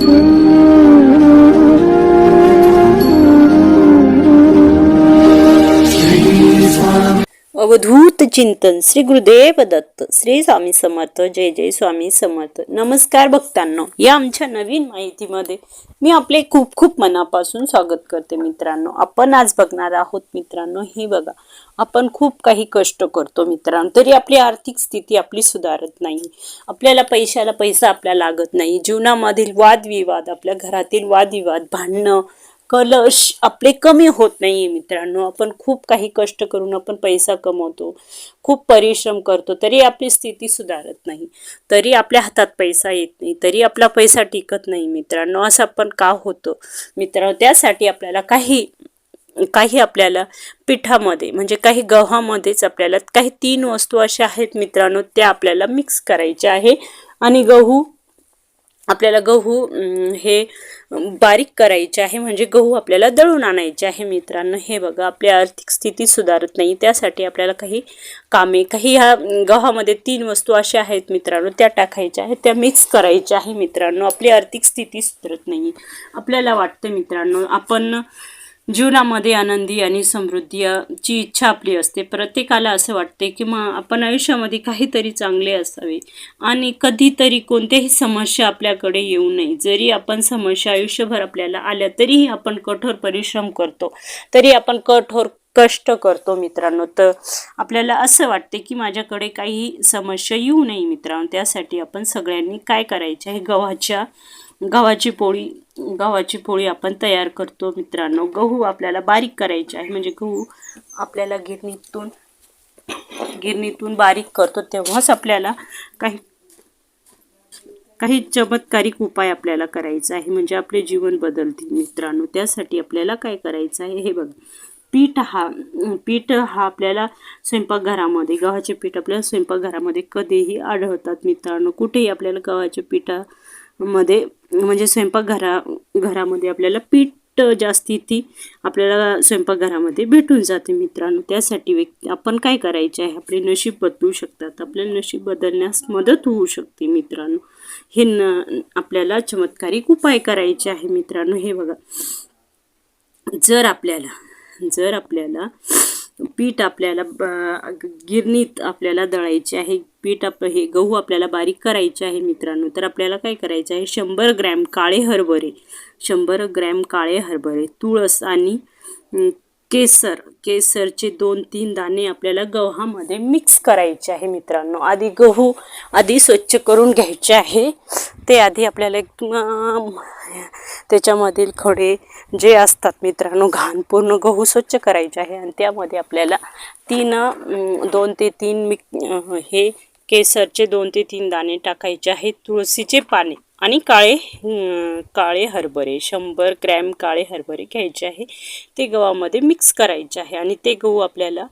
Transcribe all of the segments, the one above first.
Mm-hmm. Avadhoot चिंतन श्री गुरुदेव दत्त श्री स्वामी समर्थ जय जय स्वामी समर्थ. नमस्कार भक्तांनो या आमच्या नवीन माहितीमध्ये मी आपले खूप खूप मनापासून स्वागत करते मित्रांनो. आपण आज बघणार आहोत मित्रांनो हे बघा आपण खूप काही कष्ट करतो मित्रांनो तरी आपली आर्थिक स्थिती आपली सुधारत नाही. आपल्याला पैशाला पैसा आपल्या लागत नाही जीवनामधील वादविवाद आपल्या घरातील वादविवाद भांडणं कलश आपले कमी होत नाहीये मित्रांनो. आपण खूप काही कष्ट करून आपण पैसा कमवतो खूप परिश्रम करतो तरी आपली स्थिती सुधारत नाही. तरी आपल्या हातात पैसा येत नाही तरी आपला पैसा टिकत नाही मित्रांनो. असं आपण का होतो? मित्रांनो त्यासाठी आपल्याला काही काही आपल्याला पिठामध्ये म्हणजे काही गव्हामध्येच आपल्याला काही तीन वस्तू अशा आहेत मित्रांनो त्या आपल्याला मिक्स करायच्या आहे. आणि गहू आपल्याला गहू हे बारीक करायचे आहे. म्हणजे गहू आपल्याला दळून आणायचे आहे मित्रांनो. हे बघा आपली आर्थिक स्थिती सुधारत नाही. त्यासाठी आपल्याला काही कामे काही ह्या गव्हामध्ये तीन वस्तू अशा आहेत मित्रांनो त्या टाकायच्या आहेत. त्या मिक्स करायच्या आहे मित्रांनो. आपली आर्थिक स्थिती सुधारत नाही. आपल्याला वाटतं मित्रांनो आपण जीवनामध्ये आनंदी आणि समृद्धीची इच्छा आपली असते. प्रत्येकाला असं वाटते की मग आपण आयुष्यामध्ये काहीतरी चांगले असावे आणि कधीतरी कोणत्याही समस्या आपल्याकडे येऊ नये. जरी आपण समस्या आयुष्यभर आपल्याला आल्या तरीही आपण कठोर परिश्रम करतो. तरी आपण कठोर कष्ट करतो मित्रांनो. तर आपल्याला असं वाटते की माझ्याकडे काही समस्या येऊ नये मित्रांनो. त्यासाठी आपण सगळ्यांनी काय करायचे आहे? गव्हाच्या गव्हाची पोळी गव्हाची पोळी आपण तयार करतो मित्रांनो. गहू आपल्याला बारीक करायचे आहे. म्हणजे गहू आपल्याला गिरणीतून गिरणीतून बारीक करतो. तेव्हाच आपल्याला काही काही चमत्कारिक उपाय आपल्याला करायचा आहे. म्हणजे आपले जीवन बदलतील मित्रांनो. त्यासाठी आपल्याला काय करायचं आहे? हे बघ. पीठ हा पीठ हा आपल्याला स्वयंपाकघरामध्ये गव्हाचे पीठ आपल्याला स्वयंपाकघरामध्ये कधीही आढळतात मित्रांनो. कुठेही आपल्याला गव्हाच्या पिठामध्ये म्हणजे स्वयंपाकघरा घरामध्ये आपल्याला पीठ जास्ती ती आपल्याला स्वयंपाकघरामध्ये भेटून जाते मित्रांनो. त्यासाठी व्यक्ती आपण काय करायचे आहे? आपले नशीब बदलू शकतात. आपले नशीब बदलण्यास मदत होऊ शकते मित्रांनो. हे न आपल्याला चमत्कारिक उपाय करायचे आहे मित्रांनो. हे बघा. जर आपल्याला जर आपल्याला पीठ आपल्याला ब- गिरणीत आपल्याला दळायचे आहे. पीठ आप हे गहू आपल्याला बारीक करायचे आहे मित्रांनो. तर आपल्याला काय करायचं आहे? शंभर ग्रॅम काळे हरभरे. शंभर ग्रॅम काळे हरभरे तुळस आणि केसर. केसरचे दोन तीन दाणे आपल्याला गव्हामध्ये मिक्स करायचे आहे मित्रांनो. आधी गहू आधी स्वच्छ करून घ्यायचे आहे. ते आधी आपल्याला एक, त्याच्यामधील खडे जे असतात मित्रांनो घाण पूर्ण गहू स्वच्छ करायचे आहे आणि त्यामध्ये आपल्याला तीन दोन ते तीन मिक हे केसरचे दोन ते तीन दाणे टाकायचे आहे. तुळशीचे पाने. आणि काळे काळे हरभरे शंभर ग्रॅम काळे हरभरे घ्यायचे आहे. ते गव्हामध्ये मिक्स करायचे आहे आणि ते गहू आपल्याला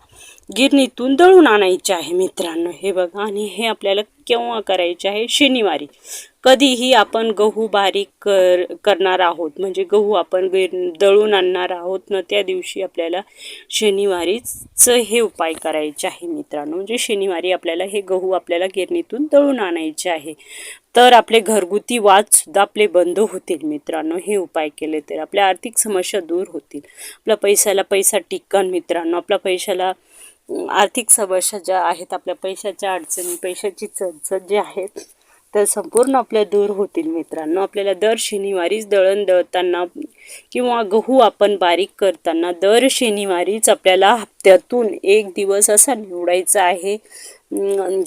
गिरणीतून दळून आणायचे आहे मित्रांनो. हे बघा आणि हे आपल्याला केव्हा करायचे आहे? शनिवारी. कधीही आपण गहू बारीक कर करणार आहोत. म्हणजे गहू आपण गिर दळून आणणार आहोत ना त्या दिवशी आपल्याला शनिवारीच हे उपाय करायचे आहे मित्रांनो. म्हणजे शनिवारी आपल्याला हे गहू आपल्याला गिरणीतून दळून आणायचे आहे. तर आपले घरगुती वादसुद्धा आपले बंद होतील मित्रांनो. हे उपाय केले तर आपल्या आर्थिक समस्या दूर होतील. आपल्या पैशाला पैसा टिकन मित्रांनो. आपल्या पैशाला आर्थिक समस्या ज्या आहेत आपल्या पैशाच्या अडचणी पैशाची चणचण जे आहेत तर संपूर्ण आपल्या दूर होतील मित्रांनो. आपल्याला दर शनिवारीच दळण दळताना किंवा गहू आपण बारीक करताना दर शनिवारीच आपल्याला हप्त्यातून एक दिवस असा निवडायचा आहे.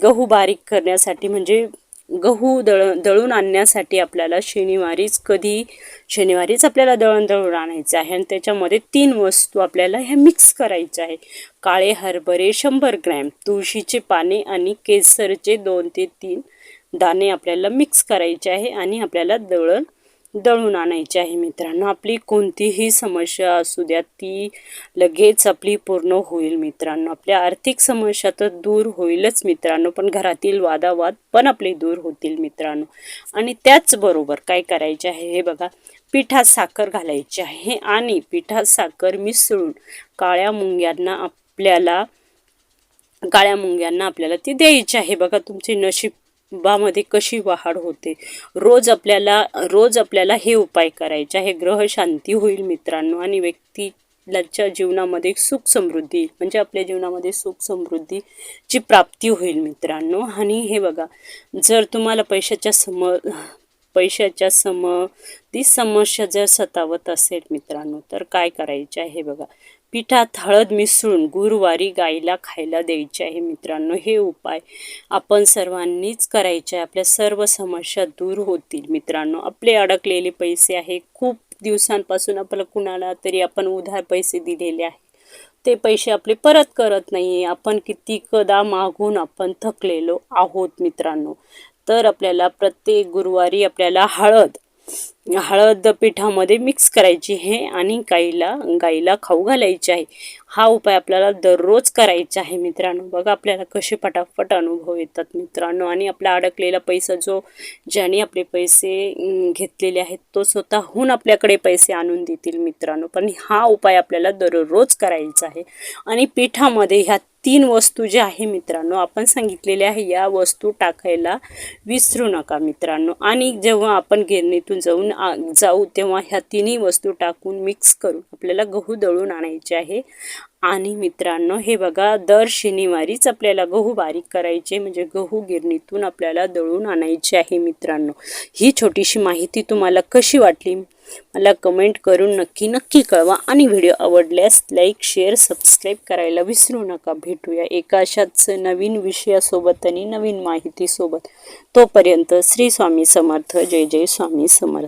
गहू बारीक करण्यासाठी म्हणजे गहू दळ दळून आणण्यासाठी आपल्याला शनिवारीच कधी शनिवारीच आपल्याला दळण दळून आणायचं आहे आणि त्याच्यामध्ये तीन वस्तू आपल्याला ह्या मिक्स करायच्या आहे काळे हरभरे शंभर ग्रॅम तुळशीचे पाने आणि केसरचे दोन ते तीन दाणे आपल्याला मिक्स करायचे आहे आणि आपल्याला दळण दळून आणायची आहे मित्रांनो. आपली कोणतीही समस्या असू द्या ती लगेच आपली पूर्ण होईल मित्रांनो. आपल्या आर्थिक समस्या तर दूर होईलच मित्रांनो पण घरातील वादावाद पण आपले दूर होतील मित्रांनो. आणि त्याचबरोबर काय करायचे आहे हे बघा पिठात साखर घालायची आहे आणि पिठात साखर मिसळून काळ्या मुंग्यांना आपल्याला काळ्या मुंग्यांना आपल्याला ती द्यायची आहे. बघा तुमचे नशीब बामध्ये कशी वाढ होते? रोज आपल्याला रोज आपल्याला हे उपाय करायचे आहे. ग्रह शांती होईल मित्रांनो आणि व्यक्तीच्या जीवनामध्ये सुख समृद्धी म्हणजे आपल्या जीवनामध्ये सुख समृद्धीची प्राप्ती होईल मित्रांनो. आणि हे बघा जर तुम्हाला पैशाच्या सम पैशाच्या सम ती समस्या जर सतावत असेल मित्रांनो तर काय करायचे आहे बघा. पिठात हळद मिसळून गुरुवारी गाईला खायला द्यायचे आहे मित्रांनो. हे उपाय आपण सर्वांनीच करायचे आहे. आपल्या सर्व समस्या दूर होतील मित्रांनो. आपले अडकलेले पैसे आहे. खूप दिवसांपासून आपलं कुणाला तरी आपण उधार पैसे दिलेले आहे. ते पैसे आपले परत करत नाही आपण किती कदा मागून आपण थकलेलो आहोत मित्रांनो. तर आपल्याला प्रत्येक गुरुवारी आपल्याला हळद हळद पिठामध्ये मिक्स करायची आहे आणि गाईला गाईला खाऊ घालायची आहे. हा उपाय आपल्याला दररोज करायचा आहे मित्रांनो. बघा आपल्याला कसे पटापट अनुभव येतात मित्रांनो. आणि आपला अडकलेला पैसा जो ज्याने आपले पैसे घेतलेले आहेत तो स्वतःहून आपल्याकडे पैसे आणून देतील मित्रांनो. पण हा उपाय आपल्याला दररोज करायचा आहे. आणि पिठामध्ये ह्या तीन वस्तू ज्या आहे मित्रांनो आपण सांगितलेल्या आहे या वस्तू टाकायला विसरू नका मित्रांनो. आणि जेव्हा आपण गिरणीतून जाऊन आ- जाऊ तेव्हा ह्या तिन्ही वस्तू टाकून मिक्स करून आपल्याला गहू दळून आणायचे आहे. आणि मित्रांनो हे बघा दर शनिवारीच आपल्याला गहू बारीक करायचे म्हणजे गहू गिरणीतून आपल्याला दळून आणायचे आहे मित्रांनो. ही छोटीशी माहिती तुम्हाला कशी वाटली? मला कमेंट करून नक्की नक्की कळवा. आणि व्हिडिओ आवडल्यास लाईक शेअर सबस्क्राईब करायला विसरू नका. भेटूया एका अशाच नवीन विषयासोबत आणि नवीन माहितीसोबत. तोपर्यंत श्री स्वामी समर्थ. जय जय स्वामी समर्थ.